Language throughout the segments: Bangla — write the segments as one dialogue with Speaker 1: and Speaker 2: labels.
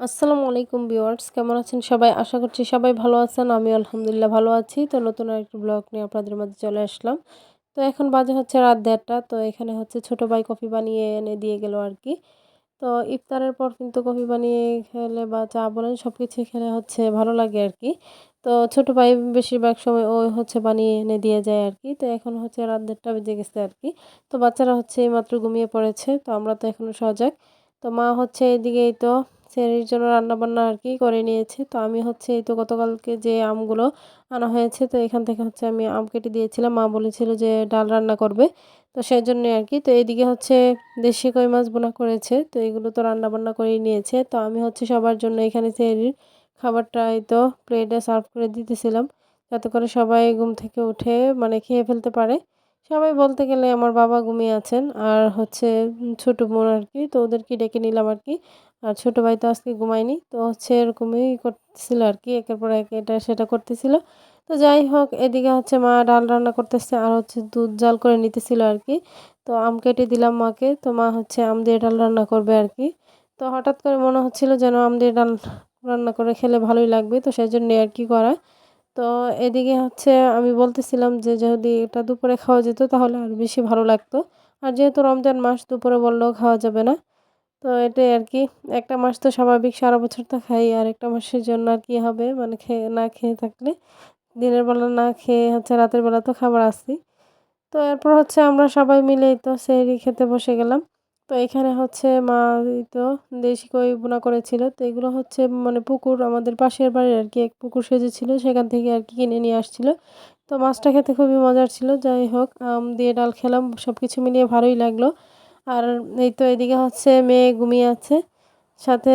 Speaker 1: আসসালামু আলাইকুম ভিউয়ার্স, কেমন আছেন সবাই? আশা করছি সবাই ভালো আছেন। আমি আলহামদুলিল্লাহ ভালো আছি। তো নতুন আরেকটি ব্লগ নিয়ে আপনাদের মাঝে চলে আসলাম। তো এখন বাজে হচ্ছে রাত দেড়টা। তো এখানে হচ্ছে ছোট ভাই কফি বানিয়ে এনে দিয়ে গেল আর কি। তো ইফতারের পর কিন্তু কফি বানিয়ে খেলে বা চা বলেন সব কিছু খেলে হচ্ছে ভালো লাগে আর কি। তো ছোট ভাই বেশিরভাগ সময় ও হচ্ছে বানিয়ে এনে দিয়ে যায় আর কি। তো এখন হচ্ছে রাত দেড়টা বেজে গেছে আর কি। তো বাচ্চারা হচ্ছে এইমাত্র ঘুমিয়ে পড়েছে। তো আমরা তো এখনও সজাগ। তো মা হচ্ছে এদিকেই তো সেরির জন্য রান্নাবান্না আর কি করে নিয়েছে। তো আমি হচ্ছে এই তো গতকালকে যে আমগুলো আনা হয়েছে, তো এখান থেকে হচ্ছে আমি আম কেটে দিয়েছিলাম। মা বলেছিল যে ডাল রান্না করবে। তো সেই জন্যই আর কি তো এদিকে হচ্ছে দেশি কই মাছ বোনা করেছে। তো এগুলো তো রান্না বান্না করেই নিয়েছে। তো আমি হচ্ছে সবার জন্য এখানে সেরির খাবারটা এই তো প্লেটে সার্ভ করে দিতেছিলাম। যাতে করে সবাই ঘুম থেকে উঠে মানে খেয়ে ফেলতে পারে। সবাই বলতে গেলে আমার বাবা ঘুমিয়ে আছেন, আর হচ্ছে ছোটো বোন আর কি, তো ওদেরকে ডেকে নিলাম আর কি। আর ছোটো ভাই তো আজকে ঘুমায়নি, তো হচ্ছে এরকমই করতেছিল আর কি, একের পর এক এটা সেটা করতেছিল। তো যাই হোক, এদিকে হচ্ছে মা ডাল রান্না করতেছে, আর হচ্ছে দুধ জাল করে নিতেছিল আর কি। তো আম কেটে দিলাম মাকে, তো মা হচ্ছে আম দিয়ে ডাল রান্না করবে আর কি। তো হঠাৎ করে মনে হচ্ছিল যেন আম দিয়ে ডাল রান্না করে খেলে ভালোই লাগবে, তো সেই জন্যে আর কি করা। তো এদিকে হচ্ছে আমি বলতেছিলাম যে যদি এটা দুপুরে খাওয়া যেত তাহলে আর বেশি ভালো লাগতো। আর যেহেতু রমজান মাস, দুপুরে বললেও খাওয়া যাবে না। তো এটাই আর কি। একটা মাস তো স্বাভাবিক, সারা বছর তো খাই, আর একটা মাসের জন্য আর কি হবে? মানে খেয়ে, না খেয়ে থাকলে। দিনের বেলা না খেয়ে হচ্ছে রাতের বেলা তো খাবার আসি তো এরপর হচ্ছে আমরা সবাই মিলেই তো সেহরি খেতে বসে গেলাম। তো এখানে হচ্ছে মা তো দেশি কই বোনা করেছিল। তো এগুলো হচ্ছে মানে পুকুর আমাদের পাশের বাড়ির আর কি এক পুকুর সেজেছিল, সেখান থেকে আর কি কিনে নিয়ে আসছিল। তো মাছটা খেতে খুবই মজার ছিল, যাই হোক, আম দিয়ে ডাল খেলাম সব কিছু মিলিয়ে ভালোই লাগল। আর এই তো এদিকে হচ্ছে মেয়ে ঘুমিয়ে আছে, সাথে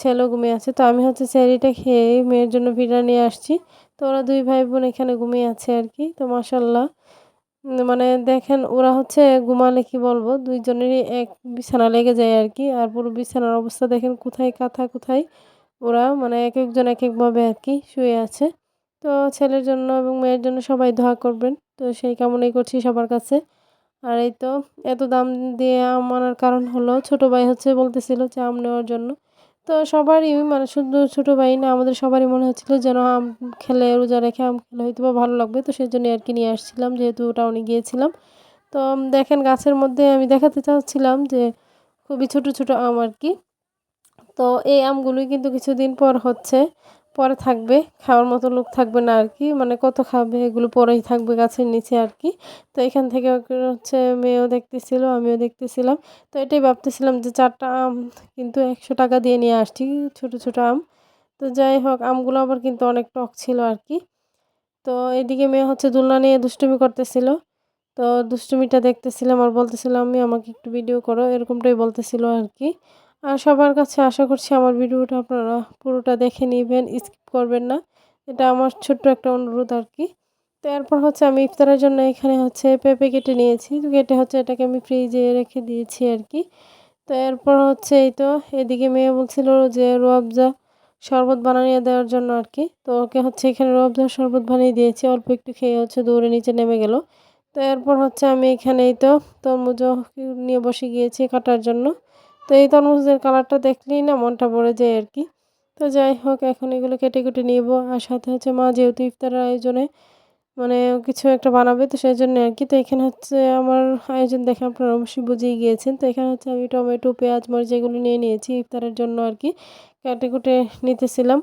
Speaker 1: ছেলেও ঘুমিয়ে আছে। তো আমি হচ্ছে সেরিটা খেয়ে মেয়ের জন্য পিঠা নিয়ে আসছি। তো ওরা দুই ভাই বোন এখানে ঘুমিয়ে আছে আর কি তো মাসাল্লাহ মানে দেখেন, ওরা হচ্ছে ঘুমালে কি বলব, দুইজনেরই এক বিছানা লেগে যায় আর কি আর পুরো বিছানার অবস্থা দেখেন, কোথায় কাঁথা, কোথায় ওরা মানে এক একজন এক একভাবে আর কি শুয়ে আছে। তো ছেলের জন্য এবং মেয়ের জন্য সবাই দোয়া করবেন। তো সেই কামনাই করছি সবার কাছে। আর এই তো, এত দাম দিয়ে আম আনার কারণ হলো, ছোটো ভাই হচ্ছে বলতেছিল যে আম নেওয়ার জন্য। তো সবারই মানে শুধু ছোটো ভাই না, আমাদের সবারই মনে হচ্ছিল যেন আম খেলে, রোজা রেখে আম খেলে হয়তো বা ভালো লাগবে। তো সেই জন্য আর কি নিয়ে আসছিলাম, যেহেতু টাউনে গিয়েছিলাম। তো দেখেন গাছের মধ্যে আমি দেখাতে চাচ্ছিলাম যে খুবই ছোট ছোট আম আর কি। তো এই আমগুলোই কিন্তু কিছুদিন পর হচ্ছে। পরে থাকবে, খাওয়ার মতো লোক থাকবে না আর কি। মানে কত খাবে, এগুলো পরেই থাকবে গাছের নিচে আর কি। তো এখান থেকে হচ্ছে মেয়েও দেখতেছিল, আমিও দেখতেছিলাম। তো এটাই ভাবতেছিলাম যে চারটা আম কিন্তু একশো টাকা দিয়ে নিয়ে আসছি, ছোট ছোট আম। তো যাই হোক, আমগুলো আবার কিন্তু অনেক টক ছিল আর কি। তো এদিকে মেয়ে হচ্ছে দোলনা নিয়ে দুষ্টুমি করতেছিল। তো দুষ্টুমিটা দেখতেছিলাম আর বলতেছিলাম আমি আমাকে একটু ভিডিও করো। এরকমটাই বলতেছিল আর কি। সবার কাছে আশা করছি আমার ভিডিওটা আপনারা পুরোটা দেখে নেবেন, স্কিপ করবেন না। এটা আমার ছোট্ট একটা অনুরোধ আর কি। তো এরপর হচ্ছে আমি ইফতারের জন্য এখানে হচ্ছে পেঁপে কেটে নিয়েছি। কেটে হচ্ছে এটাকে আমি ফ্রিজে রেখে দিয়েছি আর কি। তো এরপর হচ্ছে এই তো, এদিকে মেয়ে বলছিল যে রোয়াবজা শরবত বানিয়ে দেওয়ার জন্য আর কি। তো ওকে হচ্ছে এখানে রোয়াবজা শরবত বানিয়ে দিয়েছি, অল্প একটু খেয়ে হচ্ছে দৌড়ে নিচে নেমে গেল। তো এরপর হচ্ছে আমি এখানেই তো তরমুজও নিয়ে বসে গিয়েছি কাটার জন্য। তো এই তরমুজের কালারটা দেখলেই না মনটা ভরে যায় আর কি। তো যাই হোক, এখন এগুলো কেটে কেটে নিব। আর সাথে হচ্ছে মা যেহেতু ইফতারের আয়োজনে মানে কিছু একটা বানাবে, তো সেই জন্য আর কি। তো এখানে হচ্ছে আমার আয়োজন দেখে আপনারা অবশ্যই বুঝেই গিয়েছেন। তো এখানে হচ্ছে আমি টমেটো, পেঁয়াজ, মরিচ এগুলো নিয়ে নিয়েছি ইফতারের জন্য আর কি। কেটে কুটে নিতেছিলাম।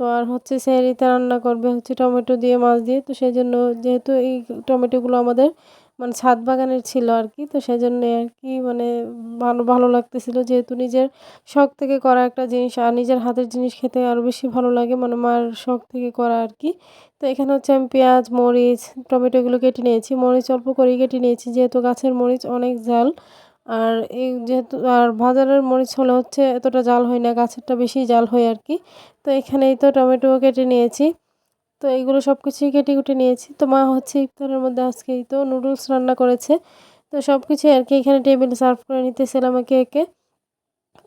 Speaker 1: তো আর হচ্ছে সেহরিতে রান্না করবে হচ্ছে টমেটো দিয়ে, মাছ দিয়ে। তো সেই জন্য যেহেতু এই টমেটোগুলো আমাদের মানে ছাদ বাগানের ছিল আর কি। তো সেজন্য আর কি মানে ভালো ভালো লাগতেছিল যেহেতু নিজের শখ থেকে করা একটা জিনিস আর নিজের হাতের জিনিস খেতে আরও বেশি ভালো লাগে মানে মার শখ থেকে করা আর কি। তো এখানে হচ্ছে আমি পেঁয়াজ, মরিচ টমেটোগুলো কেটে নিয়েছি। মরিচ অল্প করেই কেটে নিয়েছি যেহেতু গাছের মরিচ অনেক জাল আর এই যেহেতু, আর বাজারের মরিচ হলে হচ্ছে এতটা জাল হয় না, গাছেরটা বেশি জাল হয় আর কি। তো এখানেই তো টমেটো কেটে নিয়েছি। তো এইগুলো সব কিছুই কেটে কুটে নিয়েছি। তো মা হচ্ছে ইফতারের মধ্যে আজকেই তো নুডলস রান্না করেছে। তো সব কিছুই আর কি, এখানে টেবিলে সার্ভ করে নিতেছিলাম একে একে।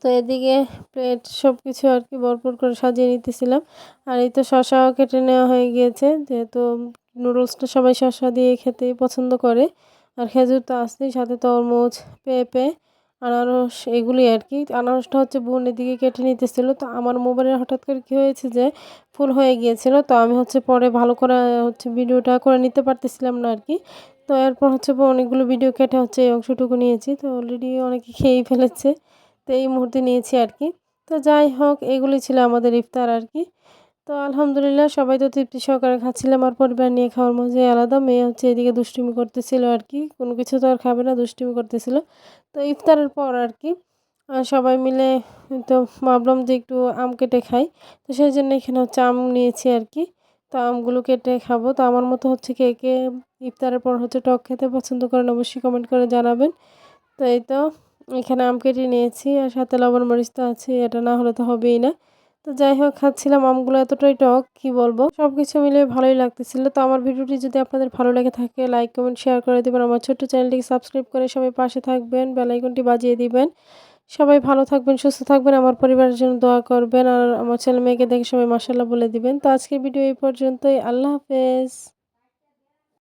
Speaker 1: তো এদিকে প্লেট সব কিছু আর কি ভরপুর করে সাজিয়ে নিতেছিলাম। আর এই তো শশাও কেটে নেওয়া হয়ে গিয়েছে, যেহেতু নুডলসটা সবাই শশা দিয়ে খেতে পছন্দ করে। আর খেজুর তো আসতেই সাথে তরমুজ, পেঁপে আনারস এগুলি আর কি। আনারসটা হচ্ছে বোনের দিকে কেটে নিতেছিল। তো আমার মোবাইলে হঠাৎ করে কী হয়েছে যে, ফুল হয়ে গিয়েছিল। তো আমি হচ্ছে পরে ভালো করে হচ্ছে ভিডিওটা করে নিতে পারতেছিলাম না আর কি। তো এরপর হচ্ছে অনেকগুলো ভিডিও কেটে হচ্ছে এই অংশটুকু নিয়েছি। তো অলরেডি অনেকে খেয়েই ফেলেছে। তো এই মুহূর্তে নিয়েছি আর কি। তো যাই হোক এগুলি ছিল আমাদের ইফতার আর কি। তো আলহামদুলিল্লাহ সবাই তো তৃপ্তি সহকারে খাচ্ছিলাম। আর পরিবার নিয়ে খাওয়ার মজাই আলাদা। মেয়ে হচ্ছে এদিকে দুষ্টুমি করতেছিল আর কি। কোনো কিছু তো আর খাবে না, দুষ্টুমি করতেছিল। তো ইফতারের পর আর কি সবাই মিলে তো ভাবলাম যে একটু আম কেটে খাই। তো সেই জন্য এখানে হচ্ছে আম নিয়েছি আর কি। তো আমগুলো কেটে খাব। তো আমার মতো হচ্ছে কে কে ইফতারের পর হচ্ছে টক খেতে পছন্দ করেন অবশ্যই কমেন্ট করে জানাবেন। তো এই তো, এখানে আম কেটে নিয়েছি। আর সাথে লবণ মরিচ তো আছে এটা না হলে তো হবেই না। তো যাই হোক, খাচ্ছিলাম আমগুলো এতটাই টক, কি বলব? সব কিছু মিলে ভালোই লাগতেছিল। তো আমার ভিডিওটি যদি আপনাদের ভালো লাগে থাকে লাইক কমেন্ট শেয়ার করে দেবেন। আমার ছোট্ট চ্যানেলটিকে সাবস্ক্রাইব করে সবাই পাশে থাকবেন বেলাইকনটি বাজিয়ে দিবেন। সবাই ভালো থাকবেন, সুস্থ থাকবেন, আমার পরিবারের জন্য দোয়া করবেন। আর আমার ছেলে মেয়েকে দেখে সবাই মাসাল্লাহ বলে দিবেন। তো আজকের ভিডিও এই পর্যন্তই। আল্লাহ হাফেজ।